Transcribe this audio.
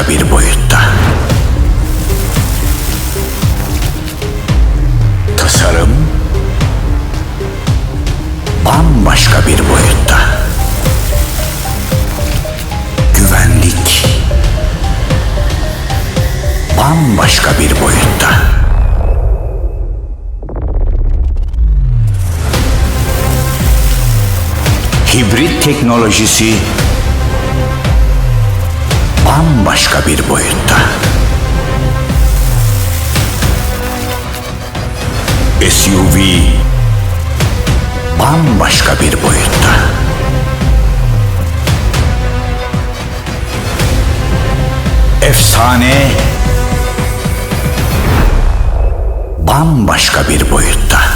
bambaşka bir boyutta. Tasarım bambaşka bir boyutta. Güvenlik bambaşka bir boyutta. Hibrit teknolojisi bambaşka bir boyutta. SUV bambaşka bir boyutta. Efsane bambaşka bir boyutta.